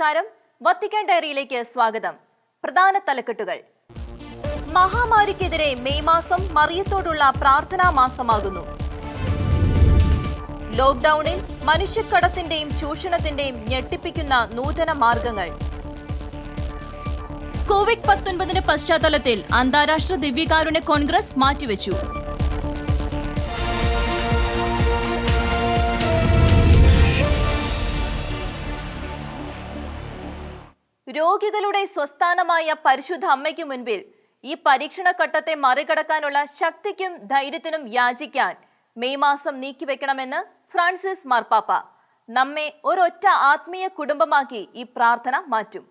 നമസ്കാരം. വത്തിക്കാൻ ഡയറിയിലേക്ക് സ്വാഗതം. പ്രധാന തലക്കെട്ടുകൾ. മഹാമാരിക്കെതിരെ മെയ് മാസം മറിയത്തോടുള്ള പ്രാർത്ഥനാ മാസമാകുന്നു. ലോക്ഡൌണിൽ മനുഷ്യക്കടത്തിന്റെയും ചൂഷണത്തിന്റെയും ഞെട്ടിപ്പിക്കുന്ന നൂതന മാർഗങ്ങൾ. കോവിഡ് പത്തൊൻപതിന്റെ പശ്ചാത്തലത്തിൽ അന്താരാഷ്ട്ര ദിവ്യകാരുണ്യ കോൺഗ്രസ് മാറ്റിവെച്ചു. രോഗികളുടെ സ്വസ്ഥാനമായ പരിശുദ്ധ അമ്മയ്ക്ക് മുൻപിൽ ഈ പരീക്ഷണ ഘട്ടത്തെ മറികടക്കാനുള്ള ശക്തിക്കും ധൈര്യത്തിനും യാചിക്കാൻ മെയ് മാസം നീക്കിവെക്കണമെന്ന് ഫ്രാൻസിസ് മാർപ്പാപ്പ. നമ്മെ ഒരൊറ്റ ആത്മീയ കുടുംബമാക്കി ഈ പ്രാർത്ഥന മാറ്റും.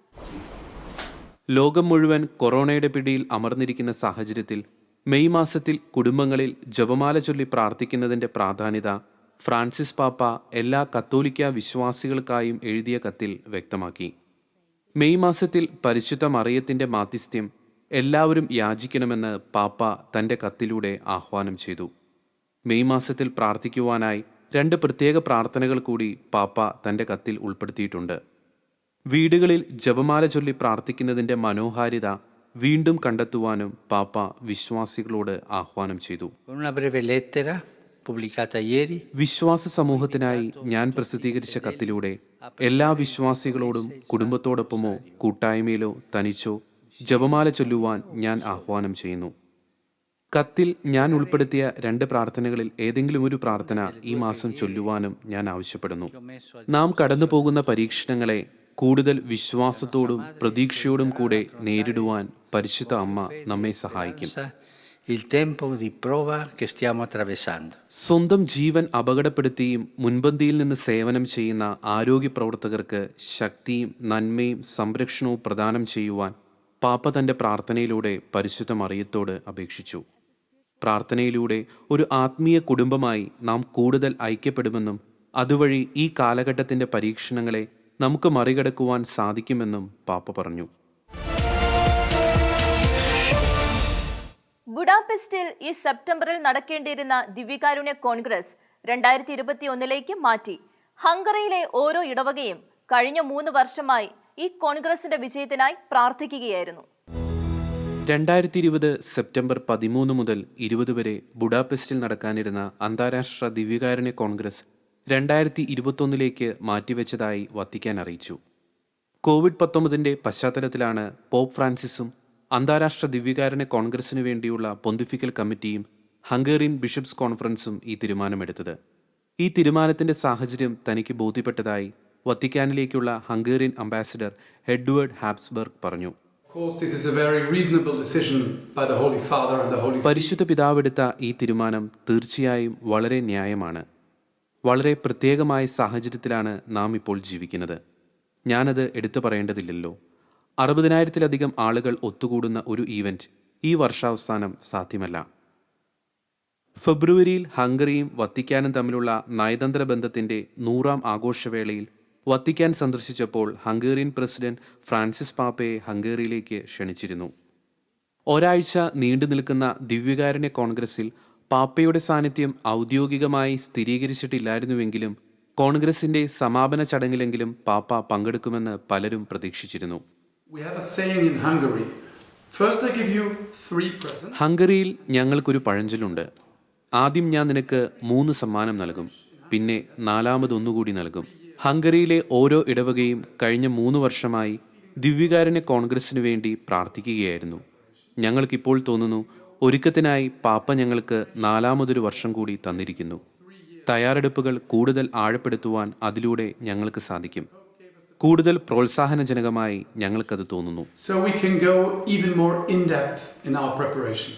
ലോകം മുഴുവൻ കൊറോണയുടെ പിടിയിൽ അമർന്നിരിക്കുന്ന സാഹചര്യത്തിൽ മെയ് മാസത്തിൽ കുടുംബങ്ങളിൽ ജപമാല ചൊല്ലി പ്രാർത്ഥിക്കുന്നതിന്റെ പ്രാധാന്യത ഫ്രാൻസിസ് പാപ്പ എല്ലാ കത്തോലിക്ക വിശ്വാസികൾക്കായും എഴുതിയ കത്തിൽ വ്യക്തമാക്കി. മെയ് മാസത്തിൽ പരിശുദ്ധ മറിയത്തിന്റെ മാധ്യസ്ഥ്യം എല്ലാവരും യാചിക്കണമെന്ന് പാപ്പ തന്റെ കത്തിലൂടെ ആഹ്വാനം ചെയ്തു. മെയ് മാസത്തിൽ പ്രാർത്ഥിക്കുവാനായി രണ്ട് പ്രത്യേക പ്രാർത്ഥനകൾ കൂടി പാപ്പ തന്റെ കത്തിൽ ഉൾപ്പെടുത്തിയിട്ടുണ്ട്. വീടുകളിൽ ജപമാല ചൊല്ലി പ്രാർത്ഥിക്കുന്നതിന്റെ മനോഹാരിത വീണ്ടും കണ്ടെത്തുവാനും പാപ്പ വിശ്വാസികളോട് ആഹ്വാനം ചെയ്തു. വിശ്വാസ സമൂഹത്തിനായി ഞാൻ പ്രസിദ്ധീകരിച്ച കത്തിലൂടെ എല്ലാ വിശ്വാസികളോടും കുടുംബത്തോടൊപ്പമോ കൂട്ടായ്മയിലോ തനിച്ചോ ജപമാല ചൊല്ലുവാൻ ഞാൻ ആഹ്വാനം ചെയ്യുന്നു. കത്തിൽ ഞാൻ ഉൾപ്പെടുത്തിയ രണ്ട് പ്രാർത്ഥനകളിൽ ഏതെങ്കിലും ഒരു പ്രാർത്ഥന ഈ മാസം ചൊല്ലുവാനും ഞാൻ ആവശ്യപ്പെടുന്നു. നാം കടന്നു പോകുന്ന പരീക്ഷണങ്ങളെ കൂടുതൽ വിശ്വാസത്തോടും പ്രതീക്ഷയോടും കൂടെ നേരിടുവാൻ പരിശുദ്ധ അമ്മ നമ്മെ സഹായിക്കും. Il tempo di prova che stiamo attraversando. സ്വന്തം ജീവൻ അപകടപ്പെടുത്തിയും മുൻപന്തിയിൽ നിന്ന് സേവനം ചെയ്യുന്ന ആരോഗ്യ പ്രവർത്തകർക്ക് ശക്തിയും നന്മയും സംരക്ഷണവും പ്രദാനം ചെയ്യുവാൻ പാപ്പ തന്റെ പ്രാർത്ഥനയിലൂടെ പരിശുദ്ധ മറിയത്തോട് അപേക്ഷിച്ചു പ്രാർത്ഥനയിലൂടെ ഒരു ആത്മീയ കുടുംബമായി നാം കൂടുതൽ ഐക്യപ്പെടുമെന്നും അതുവഴി ഈ കാലഘട്ടത്തിന്റെ പരീക്ഷണങ്ങളെ നമുക്ക് മറികടക്കുവാൻ സാധിക്കുമെന്നും പാപ്പ പറഞ്ഞു ബുഡാപെസ്റ്റിൽ ഈ സെപ്റ്റംബറിൽ നടക്കേണ്ടിയിരുന്ന ദിവ്യകാരുണ്യ കോൺഗ്രസ് രണ്ടായിരത്തി ഇരുപത്തിയൊന്നിലേക്ക് മാറ്റി. ഹംഗറിയിലെ ഓരോ ഇടവകയും കഴിഞ്ഞ മൂന്ന് വർഷമായി ഈ കോൺഗ്രസിന്റെ വിജയത്തിനായി പ്രാർത്ഥിക്കുകയായിരുന്നു. രണ്ടായിരത്തി ഇരുപത് സെപ്റ്റംബർ പതിമൂന്ന് മുതൽ ഇരുപത് വരെ ബുഡാപെസ്റ്റിൽ നടക്കാനിരുന്ന അന്താരാഷ്ട്ര ദിവ്യകാരുണ്യ കോൺഗ്രസ് രണ്ടായിരത്തി ഇരുപത്തൊന്നിലേക്ക് മാറ്റിവെച്ചതായി വത്തിക്കാൻ അറിയിച്ചു. കോവിഡ് പത്തൊമ്പതിന്റെ പശ്ചാത്തലത്തിലാണ് പോപ്പ് ഫ്രാൻസിസും അന്താരാഷ്ട്ര ദിവ്യകാരുണ്യ കോൺഗ്രസിനു വേണ്ടിയുള്ള പൊന്തിഫിക്കൽ കമ്മിറ്റിയും ഹംഗേറിയൻ ബിഷപ്സ് കോൺഫറൻസും ഈ തീരുമാനമെടുത്തത്. ഈ തീരുമാനത്തിന്റെ സാഹചര്യം തനിക്ക് ബോധ്യപ്പെട്ടതായി വത്തിക്കാനിലേക്കുള്ള ഹംഗേറിയൻ അംബാസിഡർ എഡ്വേർഡ് ഹാബ്സ്ബർഗ് പറഞ്ഞു. പരിശുദ്ധ പിതാവെടുത്ത ഈ തീരുമാനം തീർച്ചയായും വളരെ ന്യായമാണ്. വളരെ പ്രത്യേകമായ സാഹചര്യത്തിലാണ് നാം ഇപ്പോൾ ജീവിക്കുന്നത്. ഞാനത് എടുത്തു പറയേണ്ടതില്ലല്ലോ. അറുപതിനായിരത്തിലധികം ആളുകൾ ഒത്തുകൂടുന്ന ഒരു ഈവന്റ് ഈ വർഷാവസാനം സാധ്യമല്ല. ഫെബ്രുവരിയിൽ ഹംഗറിയും വത്തിക്കാനും തമ്മിലുള്ള നയതന്ത്ര ബന്ധത്തിന്റെ നൂറാം ആഘോഷവേളയിൽ വത്തിക്കാൻ സന്ദർശിച്ചപ്പോൾ ഹംഗേറിയൻ പ്രസിഡന്റ് ഫ്രാൻസിസ് പാപ്പയെ ഹംഗേറിയിലേക്ക് ക്ഷണിച്ചിരുന്നു. ഒരാഴ്ച നീണ്ടു നിൽക്കുന്ന ദിവ്യകാരുണ്യ കോൺഗ്രസിൽ പാപ്പയുടെ സാന്നിധ്യം ഔദ്യോഗികമായി സ്ഥിരീകരിച്ചിട്ടില്ലായിരുന്നുവെങ്കിലും കോൺഗ്രസിന്റെ സമാപന ചടങ്ങിലെങ്കിലും പാപ്പ പങ്കെടുക്കുമെന്ന് പലരും പ്രതീക്ഷിച്ചിരുന്നു. ഹംഗറിയിൽ ഞങ്ങൾക്കൊരു പഴഞ്ചൊല്ലുണ്ട്. ആദ്യം ഞാൻ നിനക്ക് മൂന്ന് സമ്മാനം നൽകും പിന്നെ നാലാമതൊന്നുകൂടി നൽകും. ഹംഗറിയിലെ ഓരോ ഇടവകയും കഴിഞ്ഞ മൂന്ന് വർഷമായി ദിവ്യകാരനെ കോൺഗ്രസിനു വേണ്ടി പ്രാർത്ഥിക്കുകയായിരുന്നു. ഞങ്ങൾക്കിപ്പോൾ തോന്നുന്നു ഒരുക്കത്തിനായി പാപ്പ ഞങ്ങൾക്ക് നാലാമതൊരു വർഷം കൂടി തന്നിരിക്കുന്നു. തയ്യാറെടുപ്പുകൾ കൂടുതൽ ആഴപ്പെടുത്തുവാൻ അതിലൂടെ ഞങ്ങൾക്ക് സാധിക്കും. കൂടുതൽ പ്രോത്സാഹനജനകമായി ഞങ്ങൾക്കത് തോന്നുന്നു. So we can go even more in depth in our preparation.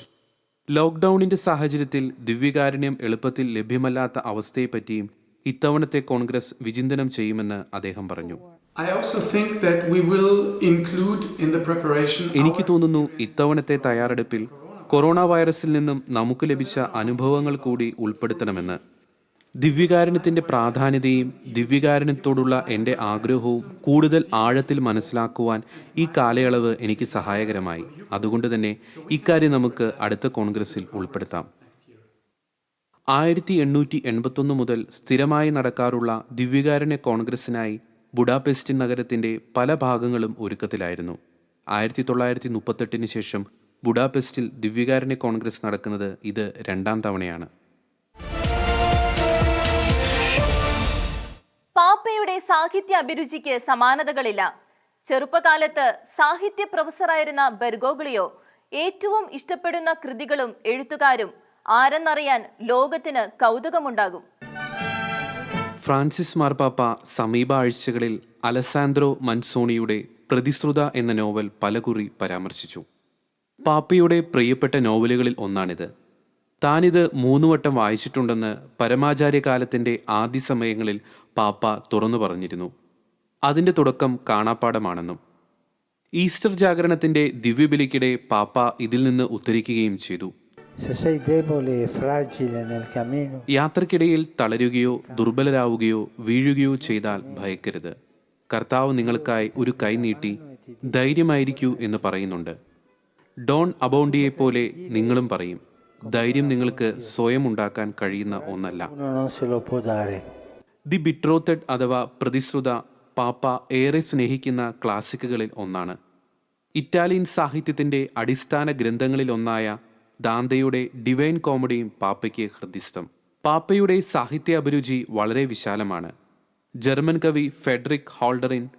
ലോക്ക്ഡൌണിന്റെ സാഹചര്യത്തിൽ ദിവ്യകാരുണ്യം എളുപ്പത്തിൽ ലഭ്യമല്ലാത്ത അവസ്ഥയെപ്പറ്റിയും ഇത്തവണത്തെ കോൺഗ്രസ് വിചിന്തനം ചെയ്യുമെന്ന് അദ്ദേഹം പറഞ്ഞു. I also think that we will include in the preparation എനിക്ക് തോന്നുന്നു ഇത്തവണത്തെ തയ്യാറെടുപ്പിൽ കൊറോണ വൈറസിൽ നിന്നും നമുക്ക് ലഭിച്ച അനുഭവങ്ങൾ കൂടി ഉൾപ്പെടുത്തണമെന്ന്. ദിവ്യകാരുണ്യത്തിന്റെ പ്രാധാന്യതയും ദിവ്യകാരുണ്യത്തോടുള്ള എന്റെ ആഗ്രഹവും കൂടുതൽ ആഴത്തിൽ മനസ്സിലാക്കുവാൻ ഈ കാലയളവ് എനിക്ക് സഹായകരമായി. അതുകൊണ്ട് തന്നെ ഇക്കാര്യം നമുക്ക് അടുത്ത കോൺഗ്രസിൽ ഉൾപ്പെടുത്താം. ആയിരത്തി എണ്ണൂറ്റി എൺപത്തൊന്ന് മുതൽ സ്ഥിരമായി നടക്കാറുള്ള ദിവ്യകാരുണ്യ കോൺഗ്രസിനായി ബുഡാപെസ്റ്റിൻ നഗരത്തിന്റെ പല ഭാഗങ്ങളും ഒരുക്കത്തിലായിരുന്നു. ആയിരത്തി തൊള്ളായിരത്തി മുപ്പത്തെട്ടിന് ശേഷം ബുഡാപെസ്റ്റിൽ ദിവ്യകാരുണ്യ കോൺഗ്രസ് നടക്കുന്നത് ഇത് രണ്ടാം തവണയാണ്. പാപ്പയുടെ സാഹിത്യ അഭിരുചിക്ക് സമാനതകളില്ല. ചെറുപ്പകാലത്ത് സാഹിത്യ പ്രൊഫസറായിരുന്ന ബെർഗോഗ്ലിയോ ഏറ്റവും ഇഷ്ടപ്പെടുന്ന കൃതികളും എഴുത്തുകാരും ആരെന്നറിയാൻ ലോകത്തിന് കൗതുകമുണ്ടാകും. ഫ്രാൻസിസ് മാർപ്പാപ്പ സമീപ ആഴ്ചകളിൽ അലസാൻഡ്രോ മൻസോണിയുടെ പ്രതിശ്രുത എന്ന നോവൽ പലകുറി പരാമർശിച്ചു. പാപ്പയുടെ പ്രിയപ്പെട്ട നോവലുകളിൽ ഒന്നാണിത്. താനിത് മൂന്ന് വട്ടം വായിച്ചിട്ടുണ്ടെന്ന് പരമാചാര്യകാലത്തിന്റെ ആദ്യ സമയങ്ങളിൽ പാപ്പ തുറന്നു പറഞ്ഞിരുന്നു. അതിന്റെ തുടക്കം കാണാപ്പാടമാണെന്നും ഈസ്റ്റർ ജാഗരണത്തിന്റെ ദിവ്യബലിക്കിടെ പാപ്പ ഇതിൽ നിന്ന് ഉദ്ധരിക്കുകയും ചെയ്തു. E യാത്രക്കിടയിൽ തളരുകയോ ദുർബലരാവുകയോ വീഴുകയോ ചെയ്താൽ ഭയക്കരുത്. കർത്താവ് നിങ്ങൾക്കായി ഒരു കൈ നീട്ടി ധൈര്യമായിരിക്കൂ എന്ന് പറയുന്നുണ്ട്. ഡോൺ അബോണ്ടിയെ പോലെ നിങ്ങളും പറയും. ധൈര്യം നിങ്ങൾക്ക് സ്വയം ഉണ്ടാക്കാൻ കഴിയുന്ന ഒന്നല്ല. ദി ബിട്രോത്തഡ് അഥവാ പ്രതിശ്രുത പാപ്പ ഏറെ സ്നേഹിക്കുന്ന ക്ലാസിക്കുകളിൽ ഒന്നാണ്. ഇറ്റാലിയൻ സാഹിത്യത്തിന്റെ അടിസ്ഥാന ഗ്രന്ഥങ്ങളിൽ ഒന്നായ ദാന്തയുടെ ഡിവൈൻ കോമഡിയും പാപ്പയ്ക്ക് ഹൃദിസ്ഥം പാപ്പയുടെ സാഹിത്യ അഭിരുചി വളരെ വിശാലമാണ്. ജർമ്മൻ കവി ഫെഡറിക് ഹോൾഡറിൻ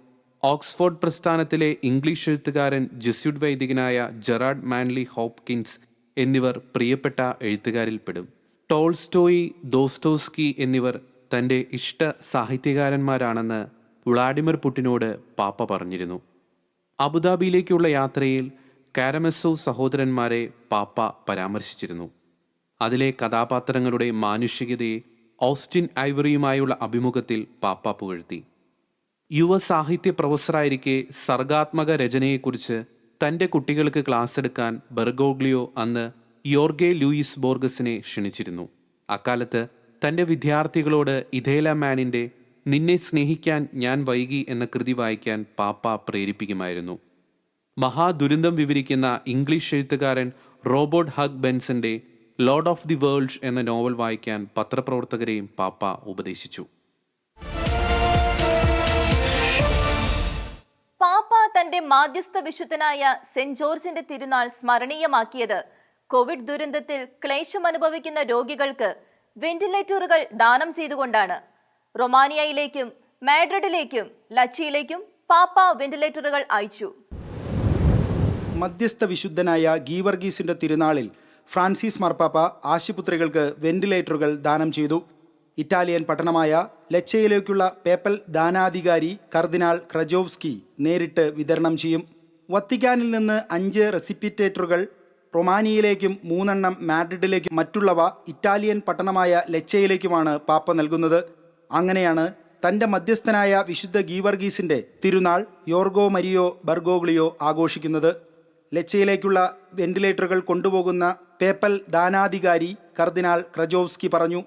ഓക്സ്ഫോർഡ് പ്രസ്ഥാനത്തിലെ ഇംഗ്ലീഷ് എഴുത്തുകാരൻ ജസ്യുഡ് വൈദികനായ ജെറാഡ് മാൻലി ഹോപ്കിൻസ് എന്നിവർ പ്രിയപ്പെട്ട എഴുത്തുകാരിൽ പെടും ടോൾസ്റ്റോയി ദോസ്തോസ്കി എന്നിവർ തന്റെ ഇഷ്ട സാഹിത്യകാരന്മാരാണെന്ന് വ്ളാഡിമിർ പുട്ടിനോട് പാപ്പ പറഞ്ഞിരുന്നു. അബുദാബിയിലേക്കുള്ള യാത്രയിൽ കാരമസോ സഹോദരന്മാരെ പാപ്പ പരാമർശിച്ചിരുന്നു. അതിലെ കഥാപാത്രങ്ങളുടെ മാനുഷികതയെ ഓസ്റ്റിൻ ഐവറിയുമായുള്ള അഭിമുഖത്തിൽ പാപ്പ പുകഴ്ത്തി. യുവ സാഹിത്യ പ്രൊഫസറായിരിക്കെ സർഗാത്മക രചനയെക്കുറിച്ച് തന്റെ കുട്ടികൾക്ക് ക്ലാസ് എടുക്കാൻ ബെർഗോഗ്ലിയോ അന്ന് യോർഗെ ലൂയിസ് ബോർഗസിനെ ക്ഷണിച്ചിരുന്നു. അക്കാലത്ത് തന്റെ വിദ്യാർത്ഥികളോട് ഇഥേല മാനിന്റെ നിന്നെ സ്നേഹിക്കാൻ ഞാൻ വൈകി എന്ന കൃതി വായിക്കാൻ പാപ്പ പ്രേരിപ്പിക്കുമായിരുന്നു. മഹാദുരന്തം വിവരിക്കുന്ന ഇംഗ്ലീഷ് എഴുത്തുകാരൻ റോബോട്ട് ഹഗ് ബെൻസന്റെ ലോർഡ് ഓഫ് ദി വേൾഡ് എന്ന നോവൽ വായിക്കാൻ പത്രപ്രവർത്തകരെയും പാപ്പ ഉപദേശിച്ചു. തന്റെ മാധ്യസ്ഥ വിശുദ്ധനായ സെന്റ് ജോർജിന്റെ തിരുനാൾ സ്മരണീയമാക്കിയത്. കോവിഡ് ദുരന്തത്തിൽ ക്ലേശം അനുഭവിക്കുന്ന രോഗികൾക്ക് വെന്റിലേറ്ററുകൾ ദാനം ചെയ്തുകൊണ്ടാണ്. റൊമാനിയയിലേക്കും മാഡ്രിഡിലേക്കും ലച്ചിയിലേക്കും പാപ്പ വെന്റിലേറ്ററുകൾ അയച്ചു. മധ്യസ്ഥ വിശുദ്ധനായ ഗീവർഗീസിന്റെ തിരുനാളിൽ ഫ്രാൻസിസ് മാർപ്പാപ്പ ആശുപത്രികൾക്ക് വെന്റിലേറ്ററുകൾ ദാനം ചെയ്തു. ഇറ്റാലിയൻ പട്ടണമായ ലച്ചയിലേക്കുള്ള പേപ്പൽ ദാനാധികാരി കർദിനാൾ ക്രജോവ്സ്കി നേരിട്ട് വിതരണം ചെയ്യും. വത്തിക്കാനിൽ നിന്ന് അഞ്ച് റെസിപ്പിറ്റേറ്ററുകൾ റൊമാനിയയിലേക്കും മൂന്നെണ്ണം മാഡ്രിഡിലേക്കും മറ്റുള്ളവ ഇറ്റാലിയൻ പട്ടണമായ ലച്ചയിലേക്കുമാണ് പാപ്പ നൽകുന്നത്. അങ്ങനെയാണ് തന്റെ മധ്യസ്ഥനായ വിശുദ്ധ ഗീവർഗീസിന്റെ തിരുനാൾ യോർഗോ മരിയോ ബർഗോഗ്ലിയോ ആഘോഷിക്കുന്നത്. ലച്ചയിലേക്കുള്ള വെന്റിലേറ്ററുകൾ കൊണ്ടുപോകുന്ന പേപ്പൽ ദാനാധികാരി കർദിനാൾ ക്രജോവ്സ്കി പറഞ്ഞു.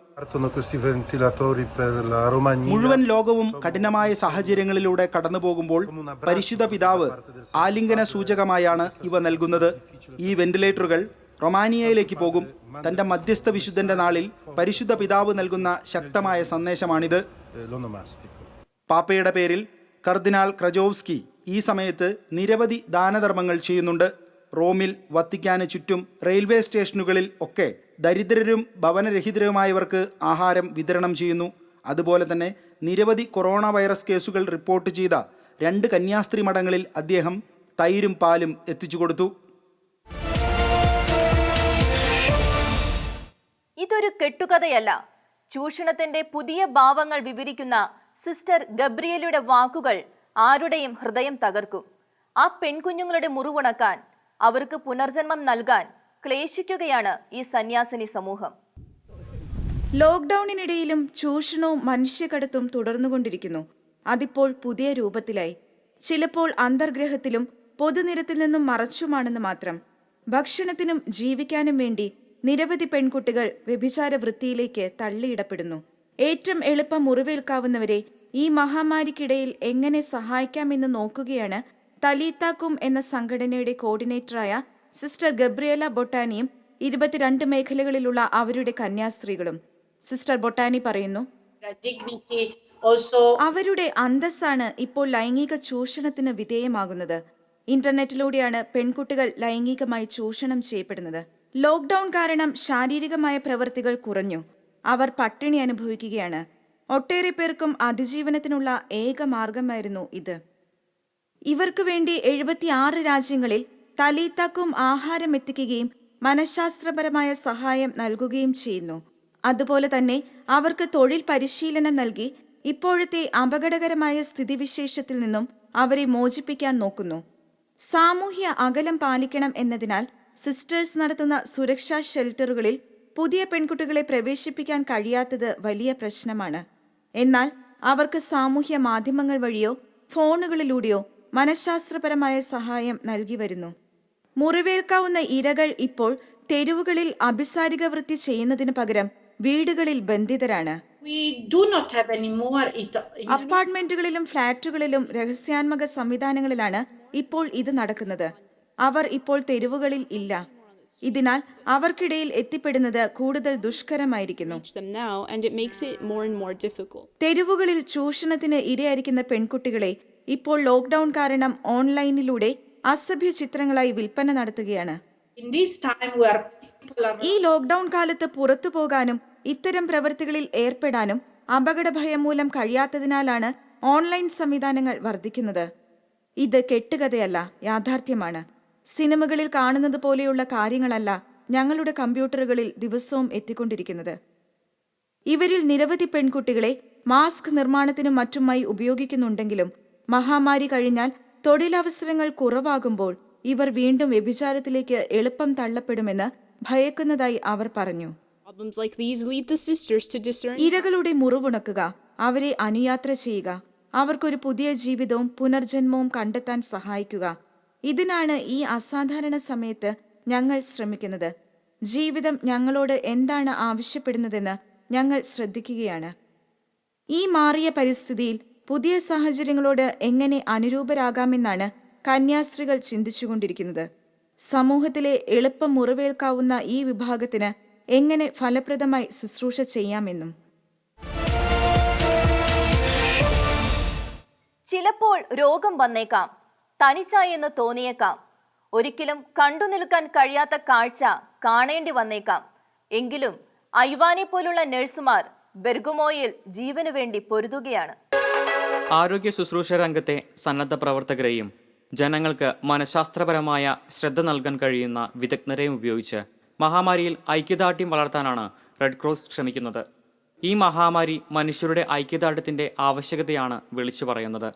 മുഴുവൻ ലോകവും കഠിനമായ സാഹചര്യങ്ങളിലൂടെ കടന്നുപോകുമ്പോൾ പരിശുദ്ധ പിതാവ് ആലിംഗന സൂചകമായാണ് ഇവ നൽകുന്നത്. ഈ വെന്റിലേറ്ററുകൾ റൊമാനിയയിലേക്ക് പോകും. തന്റെ മധ്യസ്ഥ വിശുദ്ധന്റെ നാളിൽ പരിശുദ്ധ പിതാവ് നൽകുന്ന ശക്തമായ സന്ദേശമാണിത്. Eh, പാപ്പയുടെ പേരിൽ കർദിനാൾ ക്രജോവ്സ്കി ഈ സമയത്ത് നിരവധി ദാനധർമ്മങ്ങൾ ചെയ്യുന്നുണ്ട്. റോമിൽ വത്തിക്കാന് ചുറ്റും റെയിൽവേ സ്റ്റേഷനുകളിൽ ഒക്കെ ദരിദ്രരും ഭവനരഹിതരുമായവർക്ക് ആഹാരം വിതരണം ചെയ്യുന്നു. അതുപോലെ തന്നെ നിരവധി കൊറോണ വൈറസ് കേസുകൾ റിപ്പോർട്ട് ചെയ്ത രണ്ട് കന്യാസ്ത്രീ മഠങ്ങളിൽ അദ്ദേഹം തൈരും പാലും എത്തിച്ചു കൊടുത്തു. ഇതൊരു കെട്ടുകഥയല്ല. ചൂഷണത്തിന്റെ പുതിയ ഭാവങ്ങൾ വിവരിക്കുന്ന സിസ്റ്റർ ഗബ്രിയലയുടെ വാക്കുകൾ ആരുടെയും ഹൃദയം തകർക്കും. ആ പെൺകുഞ്ഞുങ്ങളുടെ മുറിവുണക്കാൻ അവർക്ക് പുനർജന്മം നൽകാൻ ക്ലേശിക്കുകയാണ് ഈ സന്യാസിനി സമൂഹം. ലോക്ക്ഡൌണിനിടയിലും ചൂഷണവും മനുഷ്യക്കടത്തും തുടർന്നുകൊണ്ടിരിക്കുന്നു. അതിപ്പോൾ പുതിയ രൂപത്തിലായി. ചിലപ്പോൾ അന്തർഗ്രഹത്തിലും പൊതുനിരത്തിൽ നിന്നും മറച്ചുമാണെന്ന് മാത്രം. ഭക്ഷണത്തിനും ജീവിക്കാനും വേണ്ടി നിരവധി പെൺകുട്ടികൾ വ്യഭിചാര വൃത്തിയിലേക്ക് തള്ളിയിടപ്പെടുന്നു. ഏറ്റവും എളുപ്പം മുറിവേൽക്കാവുന്നവരെ ഈ മഹാമാരിക്കിടയിൽ എങ്ങനെ സഹായിക്കാമെന്ന് നോക്കുകയാണ് തലീത്താക്കും എന്ന സംഘടനയുടെ കോർഡിനേറ്ററായ സിസ്റ്റർ ഗബ്രിയേല ബൊട്ടാനിയും ഇരുപത്തിരണ്ട് മേഖലകളിലുള്ള അവരുടെ കന്യാസ്ത്രീകളും. സിസ്റ്റർ ബൊട്ടാനി പറയുന്നു അവരുടെ അന്തസ്സാണ് ഇപ്പോൾ ലൈംഗിക ചൂഷണത്തിന് വിധേയമാകുന്നത്. ഇന്റർനെറ്റിലൂടെയാണ് പെൺകുട്ടികൾ ലൈംഗികമായി ചൂഷണം ചെയ്യപ്പെടുന്നത്. ലോക്ക്ഡൌൺ കാരണം ശാരീരികമായ പ്രവൃത്തികൾ കുറഞ്ഞു. അവർ പട്ടിണി അനുഭവിക്കുകയാണ്. ഒട്ടേറെ പേർക്കും അതിജീവനത്തിനുള്ള ഏക മാർഗമായിരുന്നു ഇത്. ഇവർക്ക് വേണ്ടി എഴുപത്തിയാറ് രാജ്യങ്ങളിൽ തലീത്തക്കും ആഹാരം എത്തിക്കുകയും മനഃശാസ്ത്രപരമായ സഹായം നൽകുകയും ചെയ്യുന്നു. അതുപോലെ തന്നെ അവർക്ക് തൊഴിൽ പരിശീലനം നൽകി ഇപ്പോഴത്തെ അപകടകരമായ സ്ഥിതിവിശേഷത്തിൽ നിന്നും അവരെ മോചിപ്പിക്കാൻ നോക്കുന്നു. സാമൂഹ്യ അകലം പാലിക്കണം എന്നതിനാൽ സിസ്റ്റേഴ്സ് നടത്തുന്ന സുരക്ഷാ ഷെൽട്ടറുകളിൽ പുതിയ പെൺകുട്ടികളെ പ്രവേശിപ്പിക്കാൻ കഴിയാത്തത് വലിയ പ്രശ്നമാണ്. എന്നാൽ അവർക്ക് സാമൂഹ്യ മാധ്യമങ്ങൾ വഴിയോ ഫോണുകളിലൂടെയോ മനഃശാസ്ത്രപരമായ സഹായം നൽകി വരുന്നു. മുറിവേൽക്കാവുന്ന ഇരകൾ ഇപ്പോൾ തെരുവുകളിൽ അഭിസാരിക വൃത്തി ചെയ്യുന്നതിന് പകരം വീടുകളിൽ ബന്ധിതരാണ്. We do not have any more it, അപ്പാർട്ട്മെന്റുകളിലും ഫ്ളാറ്റുകളിലും രഹസ്യാത്മക സംവിധാനങ്ങളിലാണ് ഇപ്പോൾ ഇത് നടക്കുന്നത്. അവർ ഇപ്പോൾ തെരുവുകളിൽ ഇല്ല. ഇതിനാൽ അവർക്കിടയിൽ എത്തിപ്പെടുന്നത് കൂടുതൽ ദുഷ്കരമായിരിക്കുന്നു. തെരുവുകളിൽ ചൂഷണത്തിന് ഇരയായിരിക്കുന്ന പെൺകുട്ടികളെ ഇപ്പോൾ ലോക്ക്ഡൌൺ കാരണം ഓൺലൈനിലൂടെ അസഭ്യ ചിത്രങ്ങളായി വിൽപ്പന നടത്തുകയാണ്. ഈ ലോക്ക്ഡൌൺ കാലത്ത് പുറത്തു പോകാനും ഇത്തരം പ്രവൃത്തികളിൽ ഏർപ്പെടാനും അപകട ഭയം മൂലം കഴിയാത്തതിനാലാണ് ഓൺലൈൻ സംവിധാനങ്ങൾ വർദ്ധിക്കുന്നത്. ഇത് കെട്ടുകഥയല്ല യാഥാർത്ഥ്യമാണ്. സിനിമകളിൽ കാണുന്നത് പോലെയുള്ള കാര്യങ്ങളല്ല ഞങ്ങളുടെ കമ്പ്യൂട്ടറുകളിൽ ദിവസവും എത്തിക്കൊണ്ടിരിക്കുന്നത്. ഇവരിൽ നിരവധി പെൺകുട്ടികളെ മാസ്ക് നിർമ്മാണത്തിനും മറ്റുമായി ഉപയോഗിക്കുന്നുണ്ടെങ്കിലും മഹാമാരി കഴിഞ്ഞാൽ തൊഴിലവസരങ്ങൾ കുറവാകുമ്പോൾ ഇവർ വീണ്ടും വ്യഭിചാരത്തിലേക്ക് എളുപ്പം തള്ളപ്പെടുമെന്ന് ഭയക്കുന്നതായി അവർ പറഞ്ഞു. ഇരകളുടെ മുറിവുണക്കുക അവരെ അനുയാത്ര ചെയ്യുക അവർക്കൊരു പുതിയ ജീവിതവും പുനർജന്മവും കണ്ടെത്താൻ സഹായിക്കുക. ഇതിനാണ് ഈ അസാധാരണ സമയത്ത് ഞങ്ങൾ ശ്രമിക്കുന്നത്. ജീവിതം ഞങ്ങളോട് എന്താണ് ആവശ്യപ്പെടുന്നതെന്ന് ഞങ്ങൾ ശ്രദ്ധിക്കുകയാണ്. ഈ മാറിയ പരിസ്ഥിതിയിൽ പുതിയ സാഹചര്യങ്ങളോട് എങ്ങനെ അനുരൂപരാകാമെന്നാണ് കന്യാസ്ത്രീകൾ ചിന്തിച്ചുകൊണ്ടിരിക്കുന്നത്. സമൂഹത്തിലെ എളുപ്പം മുറിവേൽക്കാവുന്ന ഈ വിഭാഗത്തിന് എങ്ങനെ ഫലപ്രദമായി ശുശ്രൂഷ ചെയ്യാമെന്നും. ചിലപ്പോൾ രോഗം വന്നേക്കാം. തനിച്ചായെന്ന് തോന്നിയേക്കാം. ഒരിക്കലും കണ്ടു നിൽക്കാൻ കഴിയാത്ത കാഴ്ച കാണേണ്ടി വന്നേക്കാം. എങ്കിലും ഐവാനെ പോലുള്ള നഴ്സുമാർ ബെർഗുമോയിൽ ജീവനു വേണ്ടി പൊരുതുകയാണ്. ആരോഗ്യ ശുശ്രൂഷ രംഗത്തെ സന്നദ്ധ പ്രവർത്തകരെയും ജനങ്ങൾക്ക് മനഃശാസ്ത്രപരമായ ശ്രദ്ധ നൽകാൻ കഴിയുന്ന വിദഗ്ധരെയും ഉപയോഗിച്ച് മഹാമാരിയിൽ ഐക്യദാർഢ്യം വളർത്താനാണ് റെഡ് ക്രോസ് ശ്രമിക്കുന്നത്. ഈ മഹാമാരി മനുഷ്യരുടെ ഐക്യദാർഢ്യത്തിന്റെ ആവശ്യകതയാണ് വിളിച്ചു പറയുന്നത്.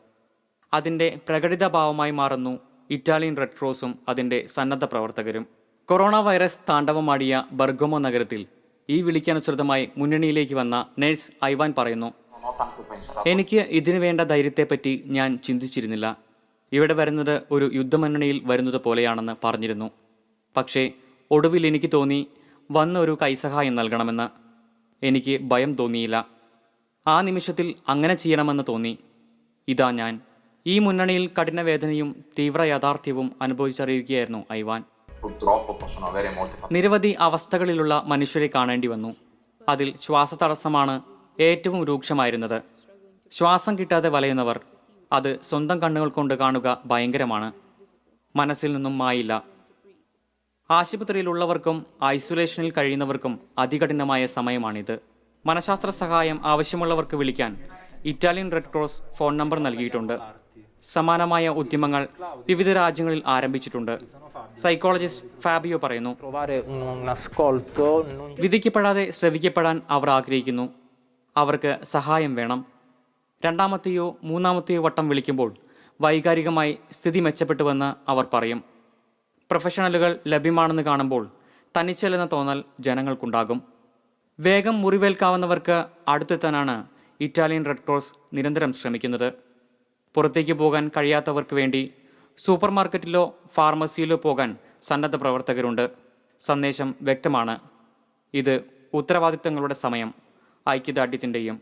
അതിന്റെ പ്രകടിത ഭാവമായി മാറുന്നു ഇറ്റാലിയൻ റെഡ് ക്രോസും അതിന്റെ സന്നദ്ധ പ്രവർത്തകരും. കൊറോണ വൈറസ് താണ്ഡവമാടിയ ബർഗമോ നഗരത്തിൽ ഈ വിളിക്കനുസൃതമായി മുന്നണിയിലേക്ക് വന്ന നഴ്സ് ഐവാൻ പറയുന്നു എനിക്ക് ഇതിനു വേണ്ട ധൈര്യത്തെപ്പറ്റി ഞാൻ ചിന്തിച്ചിരുന്നില്ല. ഇവിടെ വരുന്നത് ഒരു യുദ്ധമുന്നണിയിൽ വരുന്നത് പോലെയാണെന്ന് പറഞ്ഞിരുന്നു. പക്ഷേ ഒടുവിൽ എനിക്ക് തോന്നി വന്ന ഒരു കൈസഹായം നൽകണമെന്ന്. എനിക്ക് ഭയം തോന്നിയില്ല. ആ നിമിഷത്തിൽ അങ്ങനെ ചെയ്യണമെന്ന് തോന്നി. ഇതാ ഞാൻ. ഈ മുന്നണിയിൽ കഠിനവേദനയും തീവ്ര യാഥാർത്ഥ്യവും അനുഭവിച്ചറിയുകയായിരുന്നു ഐവാൻ. നിരവധി അവസ്ഥകളിലുള്ള മനുഷ്യരെ കാണേണ്ടി വന്നു. അതിൽ ശ്വാസതടസ്സമാണ് ഏറ്റവും രൂക്ഷമായിരുന്നത്. ശ്വാസം കിട്ടാതെ വലയുന്നവർ അത് സ്വന്തം കണ്ണുകൾ കൊണ്ട് കാണുക ഭയങ്കരമാണ്. മനസ്സിൽ നിന്നും മായില്ല. ആശുപത്രിയിലുള്ളവർക്കും ഐസൊലേഷനിൽ കഴിയുന്നവർക്കും അതികഠിനമായ സമയമാണിത്. മനഃശാസ്ത്ര സഹായം ആവശ്യമുള്ളവർക്ക് വിളിക്കാൻ Italian Red Cross phone number നൽകിയിട്ടുണ്ട്. സമാനമായ ഉദ്യമങ്ങൾ വിവിധ രാജ്യങ്ങളിൽ ആരംഭിച്ചിട്ടുണ്ട്. സൈക്കോളജിസ്റ്റ് ഫാബിയോ പറയുന്നു വിധിക്കപ്പെടാതെ ശ്രവിക്കപ്പെടാൻ അവർ ആഗ്രഹിക്കുന്നു. അവർക്ക് സഹായം വേണം. രണ്ടാമത്തെയോ മൂന്നാമത്തെയോ വട്ടം വിളിക്കുമ്പോൾ വൈകാരികമായി സ്ഥിതി മെച്ചപ്പെട്ടുവെന്ന് അവർ പറയും. പ്രൊഫഷണലുകൾ ലഭ്യമാണെന്ന് കാണുമ്പോൾ തനിച്ചല്ലെന്ന തോന്നൽ ജനങ്ങൾക്കുണ്ടാകും. വേഗം മുറിവേൽക്കാവുന്നവർക്ക് അടുത്തെത്താനാണ് ഇറ്റാലിയൻ റെഡ് ക്രോസ് നിരന്തരം ശ്രമിക്കുന്നത്. പുറത്തേക്ക് പോകാൻ കഴിയാത്തവർക്ക് വേണ്ടി സൂപ്പർ മാർക്കറ്റിലോ ഫാർമസിയിലോ പോകാൻ സന്നദ്ധ പ്രവർത്തകരുണ്ട്. സന്ദേശം വ്യക്തമാണ്. ഇത് ഉത്തരവാദിത്തങ്ങളുടെ സമയം. ഐക്യദാർഢ്യത്തിന്റെയും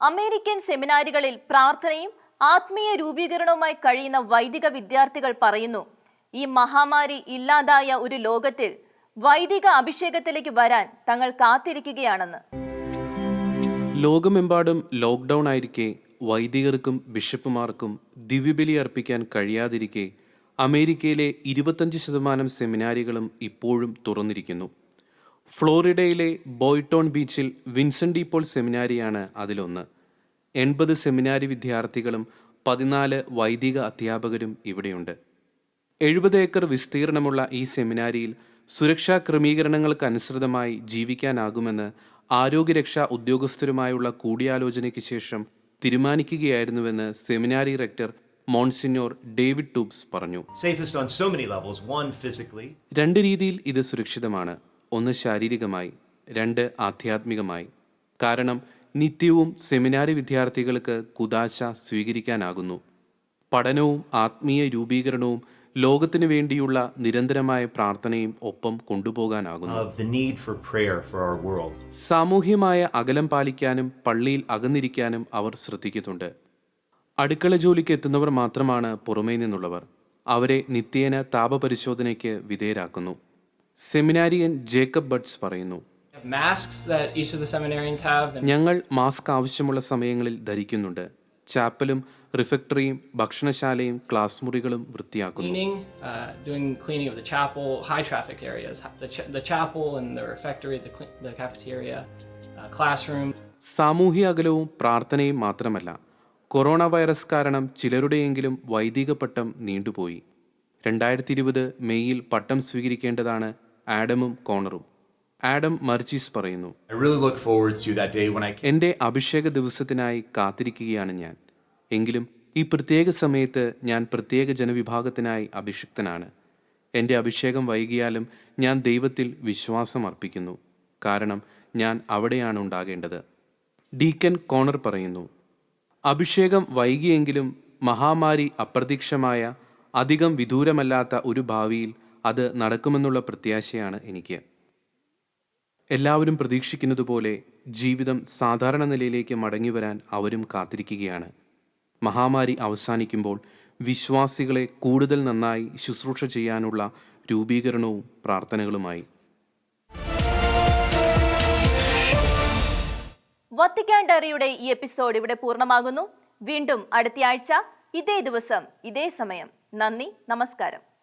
അമേരിക്കൻ സെമിനാരുകളിൽ പ്രാർത്ഥനയും ആത്മീയ രൂപീകരണവുമായി കഴിയുന്ന വൈദിക വിദ്യാർത്ഥികൾ പറയുന്നു ഈ മഹാമാരി ഇല്ലാതായ ഒരു ലോകത്തിൽ വൈദിക അഭിഷേകത്തിലേക്ക് വരാൻ തങ്ങൾ കാത്തിരിക്കുകയാണെന്ന്. ലോകമെമ്പാടും ലോക്ക്ഡൗൺ ആയിരിക്കെ വൈദികർക്കും ബിഷപ്പുമാർക്കും ദിവ്യബലി അർപ്പിക്കാൻ കഴിയാതിരിക്കെ അമേരിക്കയിലെ ഇരുപത്തഞ്ച് ശതമാനം സെമിനാരികളും ഇപ്പോഴും തുറന്നിരിക്കുന്നു. ഫ്ലോറിഡയിലെ ബോയ്ടോൺ ബീച്ചിൽ വിൻസെന്റ് ഡീപോൾ സെമിനാരിയാണ് അതിലൊന്ന്. എൺപത് സെമിനാരി വിദ്യാർത്ഥികളും പതിനാല് വൈദിക അധ്യാപകരും ഇവിടെയുണ്ട്. എഴുപത് ഏക്കർ വിസ്തീർണമുള്ള ഈ സെമിനാരിയിൽ സുരക്ഷാ ക്രമീകരണങ്ങൾക്കനുസൃതമായി ജീവിക്കാനാകുമെന്ന് ആരോഗ്യരക്ഷാ ഉദ്യോഗസ്ഥരുമായുള്ള കൂടിയാലോചനയ്ക്ക് ശേഷം തീരുമാനിക്കുകയായിരുന്നുവെന്ന് seminary rector monsignor David Tubbs പറഞ്ഞു. Safest on so levels one physically രണ്ട് രീതിയിൽ ഇത് സുരക്ഷിതമാണ്. ഒന്ന് ശാരീരികമായി രണ്ട് ആധ്യാത്മികമായി. കാരണം നിത്യവും സെമിനാരി വിദ്യാർത്ഥികൾക്ക് കുദാശ സ്വീകരിക്കാനാകുന്നു. പഠനവും ആത്മീയ രൂപീകരണവും ലോകത്തിന് വേണ്ടിയുള്ള നിരന്തരമായ പ്രാർത്ഥനയും ഒപ്പം കൊണ്ടുപോകാനാകുന്നു. സാമൂഹ്യമായ അകലം പാലിക്കാനും പള്ളിയിൽ അകന്നിരിക്കാനും അവർ ശ്രദ്ധിക്കുന്നുണ്ട്. അടുക്കള ജോലിക്ക് എത്തുന്നവർ മാത്രമാണ് പുറമേ നിന്നുള്ളവർ. അവരെ നിത്യേന താപപരിശോധനയ്ക്ക് വിധേയരാക്കുന്നു. സെമിനാരിയൻ ജേക്കബ് ബട്ട്സ് പറയുന്നു ഞങ്ങൾ മാസ്ക് ആവശ്യമുള്ള സമയങ്ങളിൽ ധരിക്കുന്നുണ്ട്. ചാപ്പലും റിഫക്ടറിയും ഭക്ഷണശാലയും ക്ലാസ് മുറികളും വൃത്തിയാക്കുന്നു. Uh, uh. സാമൂഹ്യ അകലവും പ്രാർത്ഥനയും മാത്രമല്ല കൊറോണ വൈറസ് കാരണം ചിലരുടെയെങ്കിലും വൈദിക പട്ടം നീണ്ടുപോയി. രണ്ടായിരത്തി ഇരുപത് മെയ്യിൽ പട്ടം സ്വീകരിക്കേണ്ടതാണ് ആഡമും കോണറും. ആഡം മർച്ചീസ് പറയുന്നു എന്റെ അഭിഷേക ദിവസത്തിനായി കാത്തിരിക്കുകയാണ് ഞാൻ. എങ്കിലും ഈ പ്രത്യേക സമയത്ത് ഞാൻ പ്രത്യേക ജനവിഭാഗത്തിനായി അഭിഷിക്തനാണ്. എന്റെ അഭിഷേകം വൈകിയാലും ഞാൻ ദൈവത്തിൽ വിശ്വാസം അർപ്പിക്കുന്നു. കാരണം ഞാൻ അവിടെയാണ് ഉണ്ടാകേണ്ടത്. ഡീക്കൻ കോണർ പറയുന്നു അഭിഷേകം വൈകിയെങ്കിലും മഹാമാരി അപ്രതീക്ഷമായ അധികം വിദൂരമല്ലാത്ത ഒരു ഭാവിയിൽ അത് നടക്കുമെന്നുള്ള പ്രത്യാശയാണ് എനിക്ക്. എല്ലാവരും പ്രതീക്ഷിക്കുന്നത് പോലെ ജീവിതം സാധാരണ നിലയിലേക്ക് മടങ്ങി വരാൻ അവരും കാത്തിരിക്കുകയാണ്. മഹാമാരി അവസാനിക്കുമ്പോൾ വിശ്വാസികളെ കൂടുതൽ നന്നായി ശുശ്രൂഷ ചെയ്യാനുള്ള രൂപീകരണവും പ്രാർത്ഥനകളുമായി. വത്തിക്കാൻ ഡയറിയുടെ ഈ എപ്പിസോഡ് ഇവിടെ പൂർണമാകുന്നു. വീണ്ടും അടുത്തയാഴ്ച ഇതേ ദിവസം ഇതേ സമയം. നന്ദി നമസ്കാരം.